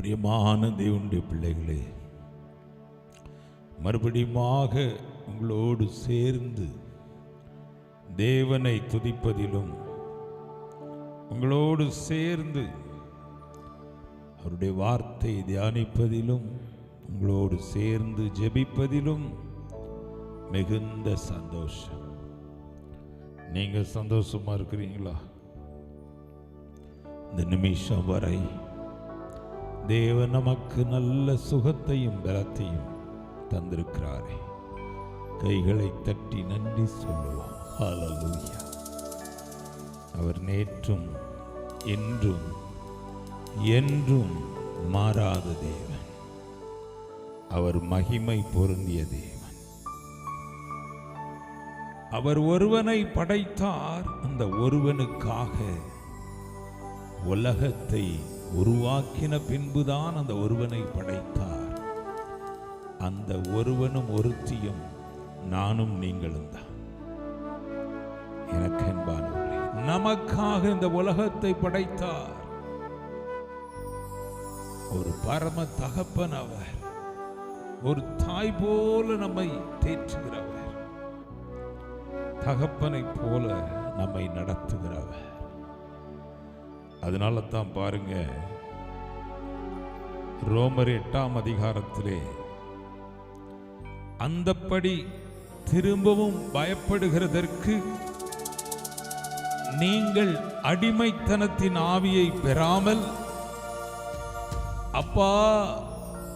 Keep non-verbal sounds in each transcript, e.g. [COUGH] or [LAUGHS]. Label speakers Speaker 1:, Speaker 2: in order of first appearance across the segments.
Speaker 1: பிரியமான தேவனுடைய பிள்ளைகளே மறுபடியுமாக உங்களோடு சேர்ந்து தேவனை துதிப்பதிலும் உங்களோடு சேர்ந்து அவருடைய வார்த்தை தியானிப்பதிலும் உங்களோடு சேர்ந்து ஜெபிப்பதிலும் மிகுந்த சந்தோஷம். நீங்கள் சந்தோஷமா இருக்கிறீங்களா? இந்த நிமிஷம் வரை தேவன் நமக்கு நல்ல சுகத்தையும் பலத்தையும் தந்திருக்கிறாரே. கைகளை தட்டி நன்றி சொல்லுவோம். அவர் நேற்றும் என்றும் என்றும் மாறாத தேவன். அவர் மகிமை பொருந்திய தேவன். அவர் ஒருவனை படைத்தார். அந்த ஒருவனுக்காக உலகத்தை உருவாக்கின பின்புதான் அந்த ஒருவனை படைத்தார். அந்த ஒருவனும் ஒருத்தியும் நானும் நீங்களும் தான். எனக்கு அன்பானவர்களே நமக்காக இந்த உலகத்தை படைத்தார். ஒரு பரம தகப்பன் அவர் ஒரு தாய் போல நம்மை தேற்றுகிறவர் தகப்பனை போல நம்மை நடத்துகிறவர். அதனால தான் பாருங்க. ரோமர் எட்டாம் அதிகாரத்திலே அந்தப்படி திரும்பவும் பயப்படுகிறதற்கு நீங்கள் அடிமைத்தனத்தின் ஆவியை பெறாமல் அப்பா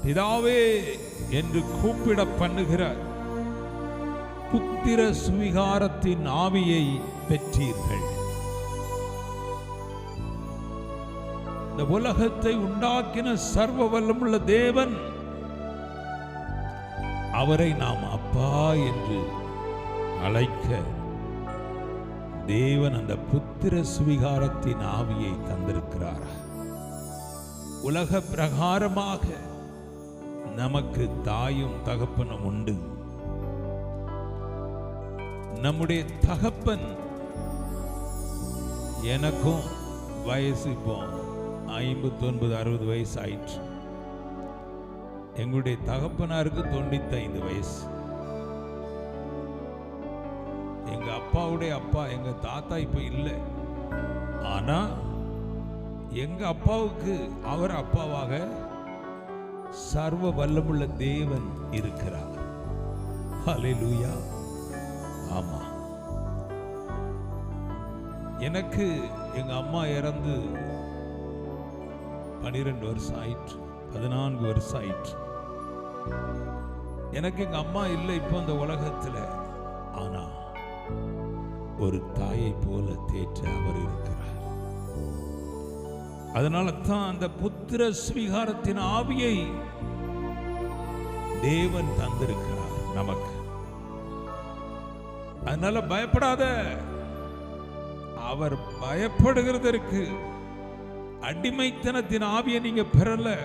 Speaker 1: பிதாவே என்று கூப்பிட பண்ணுகிறார். புத்திர சுவிகாரத்தின் ஆவியை பெற்றீர்கள். இந்த உலகத்தை உண்டாக்கின சர்வ வல்லமுள்ள தேவன். அவரை நாம் அப்பா என்று அழைக்க தேவன் அந்த புத்திர சுவிகாரத்தின் ஆவியை தந்திருக்கிறார். உலக பிரகாரமாக நமக்கு தாயும் தகப்பனும் உண்டு. நம்முடைய தகப்பன் எனக்கும் வயசு இப்போ ஐம்பத்தி ஒன்பது அறுபது வயசு ஆயிற்று எங்களுடைய தகப்பனாருக்கு தொண்ணூத்தைந்து வயசு. எங்க அப்பாவுடைய அப்பா எங்க தாத்தா இப்ப இல்லை. ஆனா எங்க அப்பாவுக்கு அவர் அப்பாவாக சர்வ வல்லமுள்ள தேவன் இருக்கிறார். ஹலெலூயா ஆமா. எனக்கு எங்க அம்மா இறந்து பனிரெண்டு வருஷம் ஆயிற்று. பதினான்கு வருஷம் ஆயிற்று. எனக்கு எங்க அம்மா இல்லை இப்போ இந்த உலகத்துல. ஆனா ஒரு தாயை போல தேற்ற அவர் இருக்கிறார். அதனால தான் அந்த புத்திர ஸ்வீகாரத்தின் ஆவியை தேவன் தந்திருக்கிறார் நமக்கு. அதனால பயப்படாத. அவர் பயப்படுகிறதற்கு அடிமைத்தனத்தின் ஆவியை நீங்க பெறல.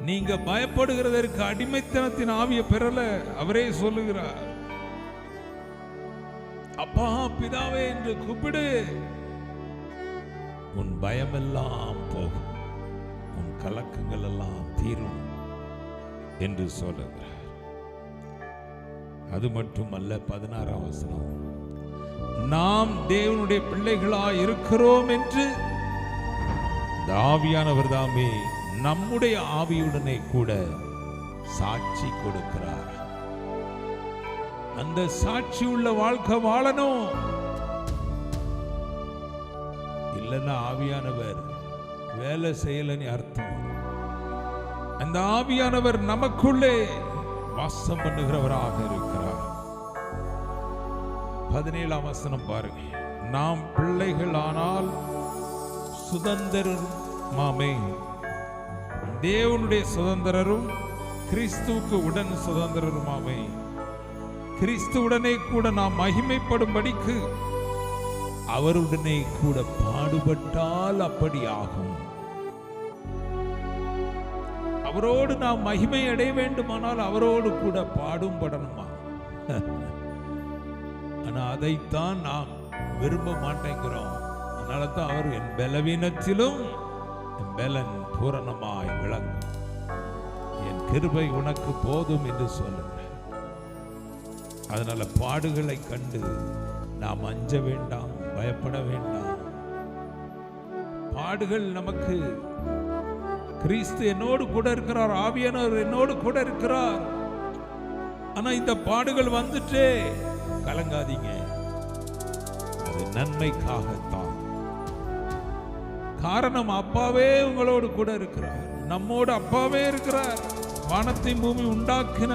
Speaker 1: நீங்க பயப்படுகிறதற்கு அடிமைத்தனத்தின் ஆவியை பெறல. அவரே சொல்லுகிறார் அப்பா பிதாவே என்று கூப்பிடு. உன் பயமெல்லாம் போகும். உன் கலக்கங்கள் எல்லாம் தீரும் என்று சொல்லுகிறார். அது மட்டுமல்ல பதினாறாம் வசனம் நாம் தேவனுடைய பிள்ளைகளாய் இருக்கிறோம் என்று இந்த ஆவியானவர் தாமே நம்முடைய ஆவியுடனே கூட சாட்சி கொடுக்கிறார். அந்த சாட்சி உள்ள வாழ்க்கை வாழணும். இல்லைன்னா ஆவியானவர் வேலை செய்யலன்னு அர்த்தம். அந்த ஆவியானவர் நமக்குள்ளே வாசம் பண்ணுகிறவராக இருக்கிறார். பதினேழாம் வசனம் பாருங்க. நாம் பிள்ளைகள் ஆனால் சுதந்திரரும். மாமே தேவனுடைய சுதந்திரரும் கிறிஸ்துவுக்கு உடன் சுதந்திரருமாமே கிறிஸ்துவுடனே கூட நாம் மகிமைப்படும்படிக்கு அவருடனே கூட பாடுபட்டால் அப்படி ஆகும். அவரோடு நாம் மகிமை அடைய வேண்டுமானால் அவரோடு கூட பாடும் படணுமா? [LAUGHS] ஆனா அதைத்தான் நாம் விரும்ப மாட்டேங்கிறோம். அதனால தான் அவர் என் பலவீனத்திலும் என் பலன் பூரணமாய் விளங்கும். என் கிருபை உனக்கு போதும் என்று சொல்லுங்க. அதனால பாடுகளை கண்டு நாம் அஞ்ச வேண்டாம் பயப்பட வேண்டாம். பாடுகள் நமக்கு கிறிஸ்து என்னோடு கூட இருக்கிறார் ஆவியானவர் என்னோடு கூட இருக்கிறார். ஆனா இந்த பாடுகள் வந்துட்டே கலங்காதீங்க. அது நன்மைக்காகத்தான். காரணம் அப்பாவே உங்களோடு கூட இருக்கிறார். நம்மோடு அப்பாவே இருக்கிறார். வானத்தை பூமி உண்டாக்கின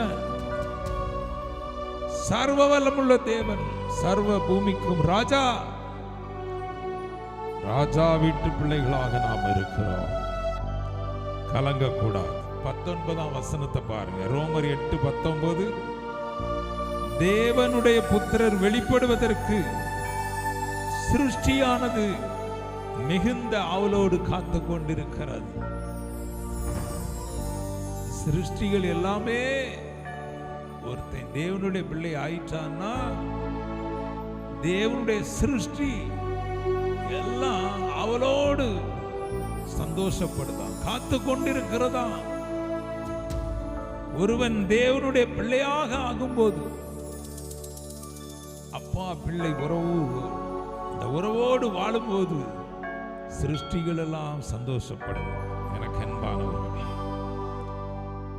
Speaker 1: சர்வ வல்லமுள்ள தேவன் சர்வ பூமிக்கும் ராஜா. ராஜா வீட்டு பிள்ளைகளாக நாம் இருக்கிறோம். கலங்கக்கூடாது. பத்தொன்பதாம் வசனத்தை பாருங்க. ரோமர் எட்டு பத்தொன்பது. தேவனுடைய புத்திரர் வெளிப்படுவதற்கு சிருஷ்டியானது மிகுந்த அவளோடு காத்து கொண்டிருக்கிறது. சிருஷ்டிகள் எல்லாமே ஒருத்தன் தேவனுடைய பிள்ளை ஆயிட்டான்னா தேவனுடைய சிருஷ்டி எல்லாம் அவளோடு சந்தோஷப்படுதான் காத்து கொண்டிருக்கிறதா ஒருவன் தேவனுடைய பிள்ளையாக ஆகும்போது அப்பா பிள்ளை உறவு அந்த உறவோடு வாழும்போது சிருஷ்டிகள் எல்லாம் சந்தோஷப்படும் எனக்கு அன்பானவர்களே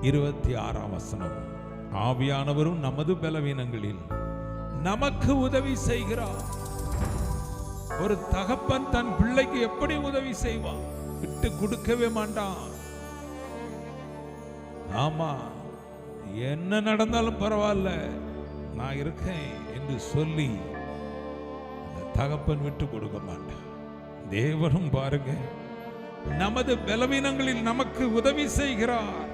Speaker 1: இருபத்தி ஆறாம் வசனம். ஆவியானவரும் நமது பலவீனங்களில் நமக்கு உதவி செய்கிறார். ஒரு தகப்பன் தன் பிள்ளைக்கு எப்படி உதவி செய்வான்? விட்டு கொடுக்கவே மாட்டான். ஆமா என்ன நடந்தாலும் பரவாயில்ல. நான் இருக்கேன் என்று சொல்லி தகப்பன் விட்டு கொடுக்க மாட்டான். தேவனும் பாருங்க. நமது பலவீனங்களில் நமக்கு உதவி செய்கிறார்.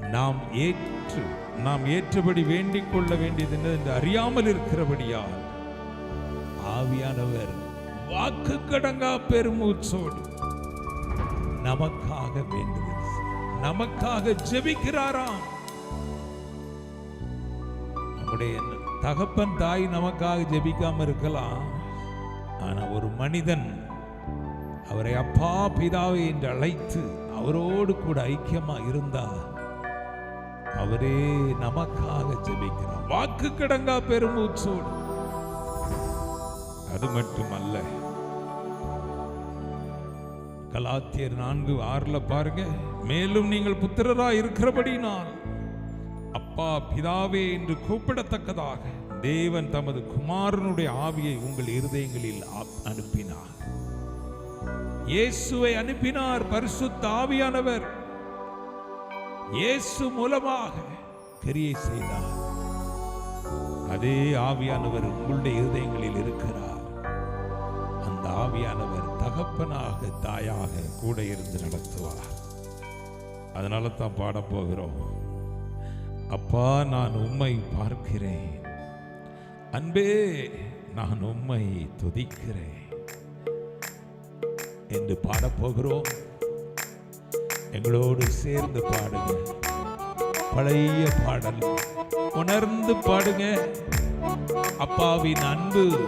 Speaker 1: நாம் ஏற்று நாம் ஏற்றபடி வேண்டிக் கொள்ள வேண்டியது என்ன என்று அறியாமல் இருக்கிறபடியால் ஆவியானவர் வாக்கு கடங்கா பெருமூச்சோடு நமக்காக வேண்டுதல் நமக்காக ஜெபிக்கிறாராம். நம்முடைய தகப்பன் தாய் நமக்காக ஜெபிக்காம இருக்கலாம். ஆனா ஒரு மனிதன் அவரை அப்பா பிதாவை என்று அழைத்து அவரோடு கூட ஐக்கியமா இருந்தா அவரே நமக்காக ஜெபிக்கிறார். வாக்கு கடங்கா பெருமூச்சோடு. அது மட்டுமல்ல. கலாத்தியர் நான்கு ஆறுல பாருங்க. மேலும் நீங்கள் புத்திரரா இருக்கிறபடினால் அப்பா பிதாவே என்று கூப்பிடத்தக்கதாக தேவன் தமது குமாரனுடைய ஆவியை உங்கள் இருதயங்களில் அனுப்பினார். இயேசுவை அனுப்பினார் பரிசுத்த ஆவியானவர். இயேசு மூலமாக கிரியை செய்தார். அதே ஆவியானவர் உங்களுடைய இருதயங்களில் இருக்கிறார். அந்த ஆவியானவர் தகப்பனாக தாயாக கூட இருந்து நடத்துவார். அதனால தான் பாடப் போகிறோம். அப்பா நான் உம்மை பார்க்கிறேன். அன்பே நான் உம்மை துதிக்கிறேன். என்று பாடப்போகிறோம். எங்களோடு சேர்ந்து பாடுங்க. பழைய பாடல். உணர்ந்து பாடுங்க. அப்பாவின் அன்பு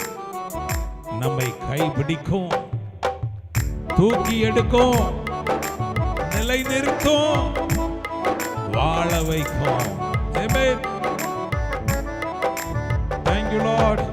Speaker 1: நம்மை கைபிடிக்கும் தூக்கி எடுக்கும். நிலை நிறுத்தும் வாழ வைக்கும். You, Lord.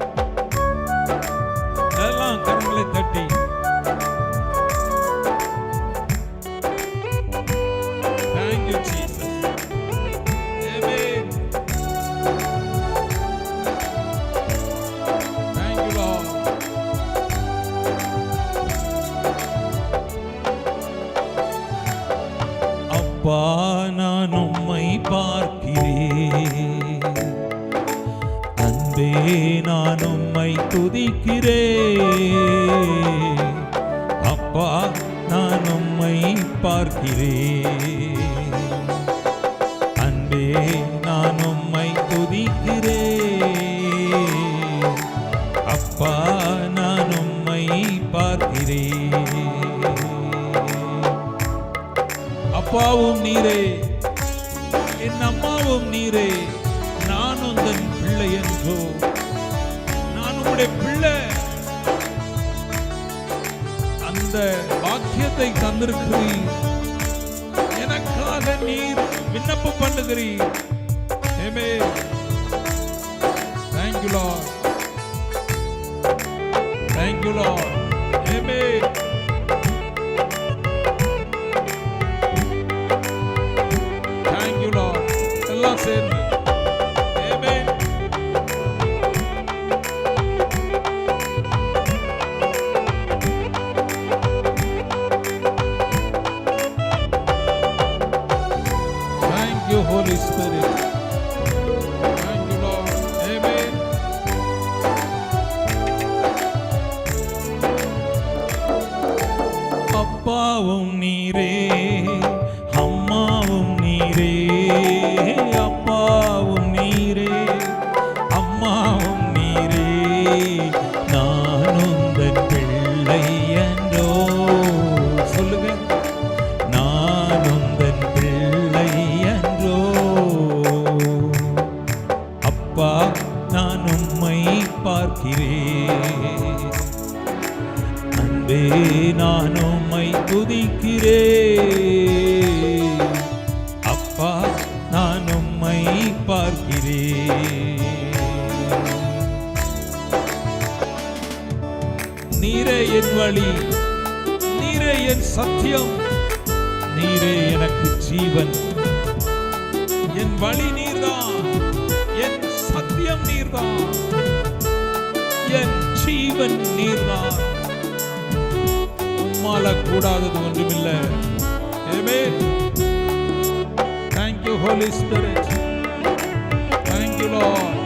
Speaker 1: பாக்கியத்தை தந்திருக்கிறீர் எனக்காக நீர் விண்ணப்பம் பண்ணுகிறீர் Amen. Thank you, Lord. Thank
Speaker 2: நீரே
Speaker 1: என் சத்தியம். நீரே எனக்கு ஜீவன். என் வழி நீர்தான். என் சத்தியம் நீர்தான். என் ஜீவன் நீர்தான். உம்மால கூடாதது ஒன்றுமில்லை thank you Holy Spirit thank you Lord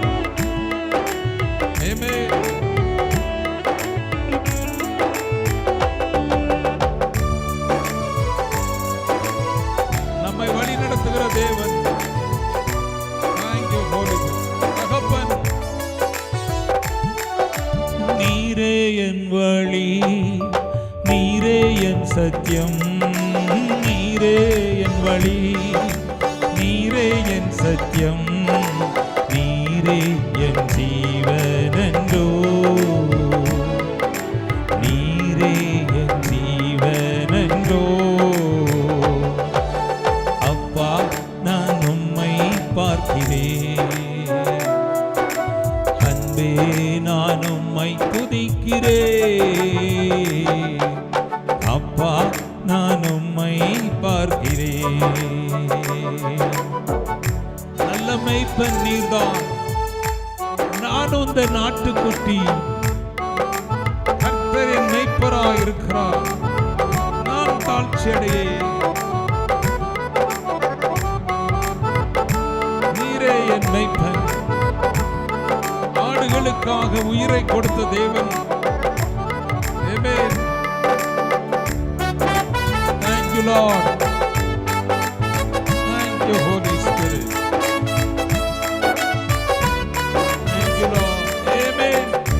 Speaker 1: Amen.
Speaker 2: சத்தியம். நீரே என் வழி நீரே என் சத்தியம். நீரே என் ஜீவனன்றோ நீரே என் ஜீவனன்றோ அப்பா நான் உம்மை பார்க்கிறேன். அன்பே நான் உம்மை துதிக்கிறேன். அப்பா நான் உம்மை பார்க்கிறேன்.
Speaker 1: நல்ல மெய்ப்பன் நீர்தான். நான் உந்த நாட்டுக்குட்டி. கர்த்தரின் மெய்ப்பராய் இருக்கிறார். நான் தாழ்ச்சியடையே. நீரே என் மெய்ப்பன். ஆடுகளுக்காக உயிரை கொடுத்த தேவன். Amen. Lord. Thank you, Holy Spirit. Thank you, Lord. Amen.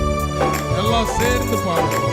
Speaker 2: Allah said the power.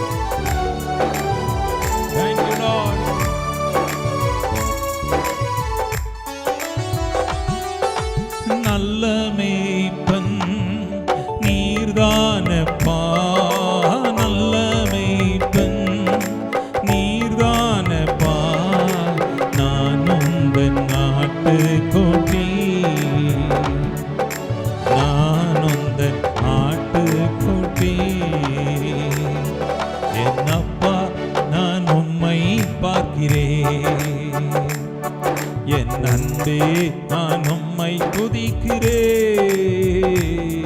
Speaker 2: நான் உம்மை துதிக்கிறேன்.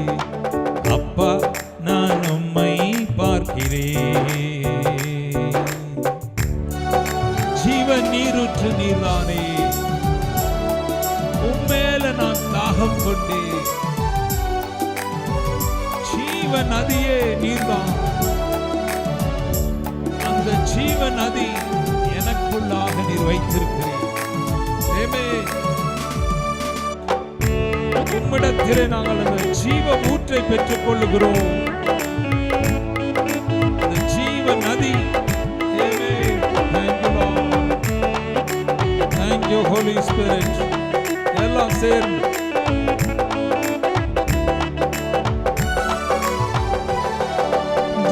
Speaker 1: உம்மிடத்திலே நாங்கள் அந்த ஜீவ ஊற்றை பெற்றுக் கொள்ளுகிறோம் ஜீவ நதி. Amen. Thank you, எல்லாம் சேர்ந்து.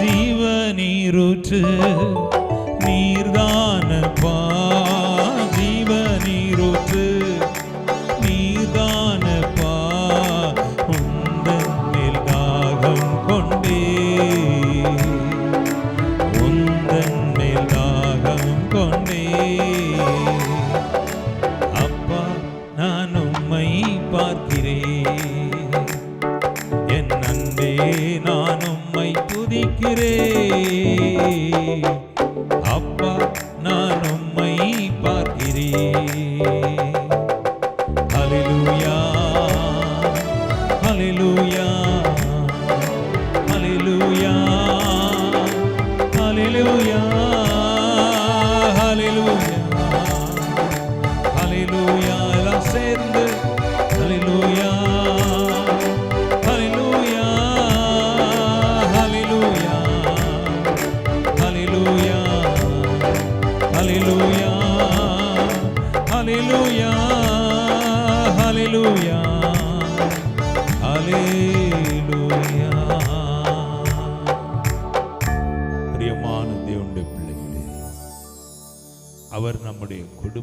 Speaker 2: ஜீவ நீரூற்று நீ Goiânia.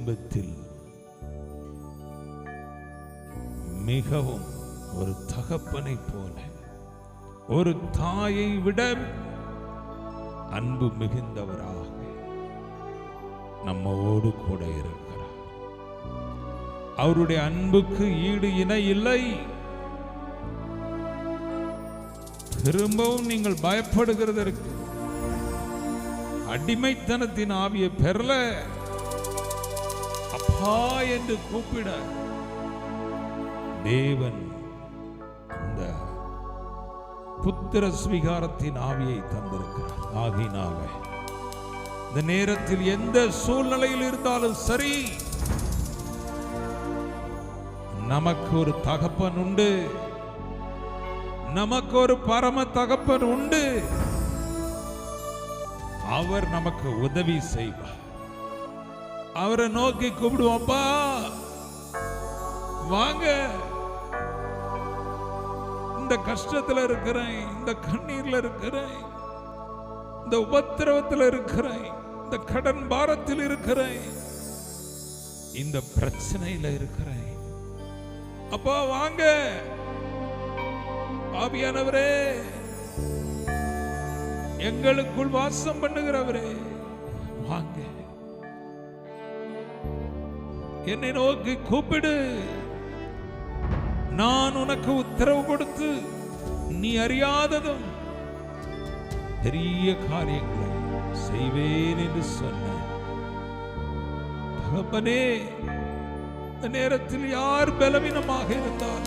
Speaker 2: சமீபத்தில் மிகவும் ஒரு தகப்பனை போல ஒரு தாயை விட அன்பு மிகுந்தவராக நம்மோடு கூட இருக்கிறார். அவருடைய அன்புக்கு ஈடு இணை இல்லை. திரும்பவும் நீங்கள் பயப்படுகிறதற்கு அடிமைத்தனத்தின் ஆவியை பெறல. அப்பா என்று கூப்பிட தேவன் அந்த புத்திர ஸ்வீகாரத்தின் ஆவியை தந்திருக்கிறார். ஆகினால இந்த நேரத்தில் எந்த சூழ்நிலையில் இருந்தாலும் சரி நமக்கு ஒரு தகப்பன் உண்டு. நமக்கு ஒரு பரம தகப்பன் உண்டு. அவர் நமக்கு உதவி செய்வார். அவரை நோக்கி கூப்பிடுவோம்ப்பா வாங்க. இந்த கஷ்டத்துல இருக்கிறேன் இந்த கண்ணீர்ல இருக்கிறேன் இந்த உபத்திரவத்தில் இருக்கிறேன் இந்த கடன் பாரத்தில் இருக்கிறேன் இந்த பிரச்சனையில இருக்கிறேன். அப்பா வாங்க. ஆவியானவரே எங்களுக்குள் வாசம் பண்ணுகிறவரே வாங்க. என்னை நோக்கி கூப்பிடு. நான் உனக்கு உத்தரவு கொடுத்து நீ அறியாததும் பெரிய காரியங்களை செய்வேன் என்று சொன்ன தகப்பனே இந்த நேரத்தில் யார் பலவீனமாக இருந்தார்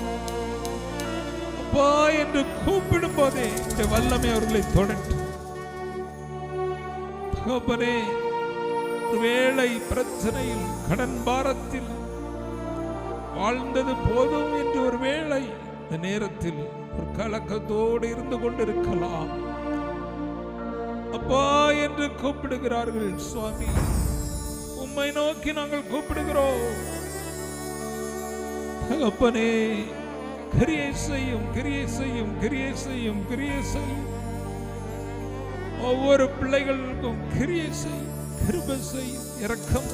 Speaker 2: அப்பா என்று கூப்பிடும் போதே இந்த வல்லமை அவர்களை தொடட்டும் தகப்பனே வேலை பிரச்சனையில் கடன் பாரத்தில் வாழ்ந்தது போதும் என்று ஒரு வேளை இந்த நேரத்தில் ஒரு கலக்கத்தோடு இருந்து கொண்டிருக்கலாம். அப்பா என்று கூப்பிடுகிறார்கள் சுவாமி. உம்மை நோக்கி நாங்கள் கூப்பிடுகிறோம். தகப்பனே கிரியை செய்யும் கிரியை செய்யும் கிரியை செய்யும் கிரியை செய்யும். ஒவ்வொரு பிள்ளைகளுக்கும் கிரியை செய்யும் கிருபை செய்யும் இரக்கம்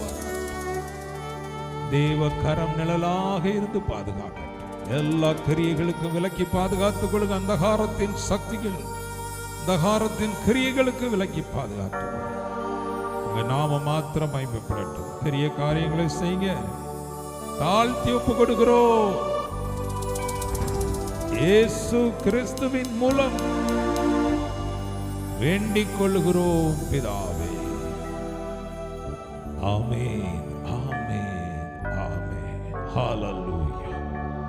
Speaker 2: தேவ கரம் நிழலாக இருந்து பாதுகாக்கட்டும் எல்லா கிரியைகளுக்கும் விலக்கி பாதுகாத்துக் கொள்ளுங்க. அந்தகாரத்தின் சக்திகள் அந்தகாரத்தின் கிரியைகளுக்கு விலக்கி பாதுகாத்துக் உங்க நாம மாத்திரம் மகிமைப்படட்டும் பெரிய காரியங்களை செய்யுங்க. தாழ்த்தி ஒப்பு கொடுக்கிறோம் இயேசு கிறிஸ்துவின் மூலம் வேண்டிக் கொள்கிறோம் பிதா. Amen. Amen. Amen. Hallelujah.